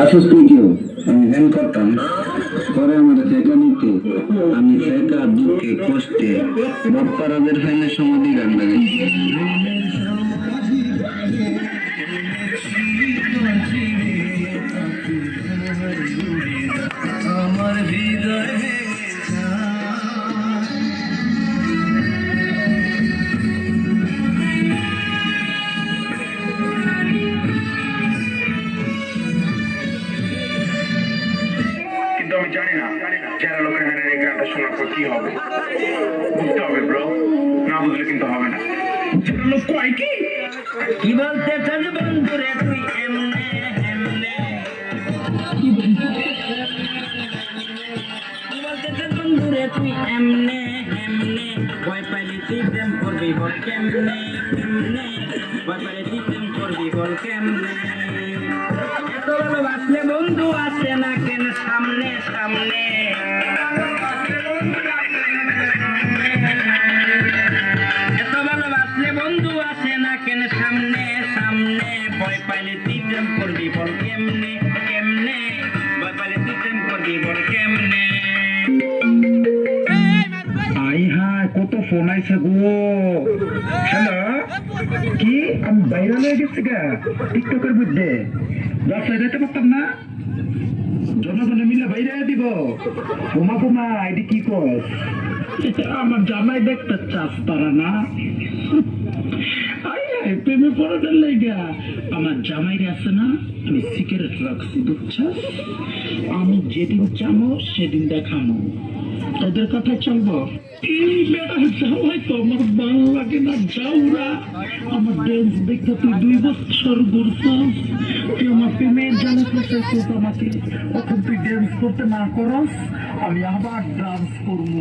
আসিস তুই কেউ আমি ধ্যান করতাম। পরে আমার ফেকা নিতে আমি ফেকা দুঃখে কষ্টে বাপ্পারাদের ফ্যানের সমাধি গান লাগাইছি জানি না যারা লোকের হানের এই গানটা শোনার পর কি হবে? বুঝতে হবে ব্রো না বুঝলে কিন্তু হবে না। যারা লোক কয় কি? কি বলতে চাস বন্ধু রে তুই এমনে এমনে? কি বলতে চাস বন্ধু রে তুই এমনে এমনে? ভয় পাইলে তুই প্রেম করবি বল কেমনে কেমনে? ভয় পাইলে তুই প্রেম করবি বল কেমনে? সামনে সামনে। এত ভালোবাসলে বন্ধু আসে না কেন? সামনে সামনে। ভয় পাইলে তুই করবি বল কেমনে? কেমনে? ভয় পাইলে তুই প্রেম করবি বল কেমনে? আই হাই কত ফোন আইছে গো। হ্যালো? কি? আমি বাইরে হয়ে গেছি গা, টিকটকের মধ্যে। ব্যবসায় যেতে পারতাম না? বাইরে দিব। আইডি কি কস? আমার জামাই দেখতে চাস তারা না। প্রেমে লাইগা। আমার জামাইরে আছে না আমি সিগারেট রাখছি, বুঝছাস? আমি যেদিন চামো, সেদিন দেখামো। তোদের কথা চলবো। এই বেটা তো আমার ভালো লাগে না যাওরা আমার দেখতে তুই দুই বছর ঘুরছস। তুই আমার প্রেমের জালে তো আমাকে তুই ড্যান্স করতে না করস আমি আবার ডান্স করব।